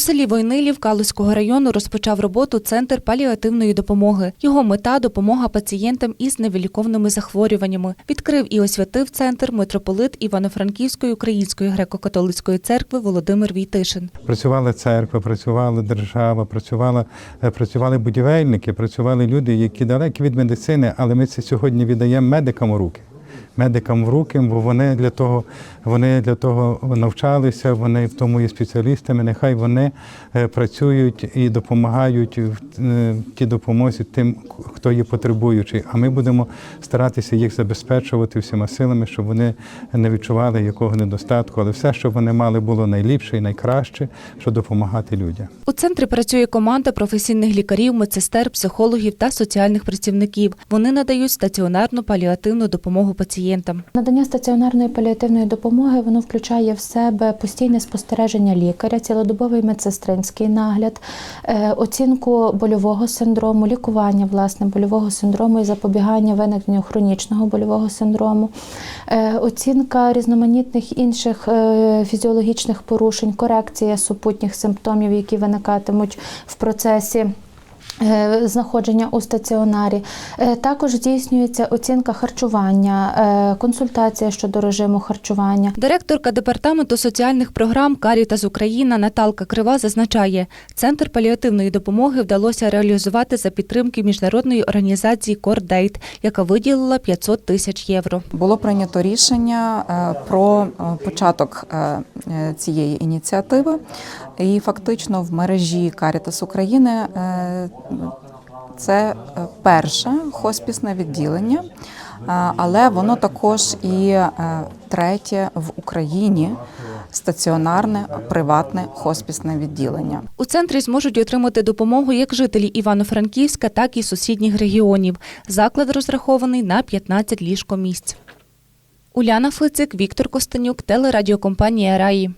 селі Войнилів Калузького району розпочав роботу Центр паліативної допомоги. Його мета допомога пацієнтам із невиліковними захворюваннями. Відкрив і освятив центр митрополит Івано-Франківської Української греко-католицької церкви Володимир Війтишин. Працювала церква, працювала держава, працювала, е, працювали будівельники, працювали люди, які далекі від медицини, але ми це сьогодні віддаємо медикам у руки. Медикам в руки, бо вони для того, вони для того навчалися, вони в тому є спеціалістами. Нехай вони е, працюють і допомагають в е, тій допомозі тим, хто є потребуючий. А ми будемо старатися їх забезпечувати всіма силами, щоб вони не відчували якого недостатку, але все, щоб вони мали, було найліпше і найкраще, щоб допомагати людям. У центрі працює команда професійних лікарів, медсестер, психологів та соціальних працівників. Вони надають стаціонарну паліативну допомогу пацієнтам. Надання стаціонарної паліативної допомоги воно включає в себе постійне спостереження лікаря, цілодобовий медсестринський нагляд, е, оцінку больового синдрому, лікування власне больового синдрому і запобігання виникненню хронічного больового синдрому, е, оцінка різноманітних інших е, фізіологічних порушень, корекція супутніх симптомів, які виникатимуть в процесі. Е, Знаходження у стаціонарі Е, також здійснюється оцінка харчування, е, консультація щодо режиму харчування. Директорка департаменту соціальних програм Карітас Україна Наталка Крива зазначає, центр паліативної допомоги вдалося реалізувати за підтримки міжнародної організації Кордейт, яка виділила 500 тисяч євро. Було прийнято рішення про початок цієї ініціативи, і фактично в мережі Карітас України е, це е, перше хоспісне відділення, е, але воно також і е, третє в Україні стаціонарне приватне хоспісне відділення. У центрі зможуть отримати допомогу як жителі Івано-Франківська, так і сусідніх регіонів. Заклад розрахований на 15 ліжкомісць. Уляна Флицик, Віктор Костенюк, телерадіокомпанія Раї.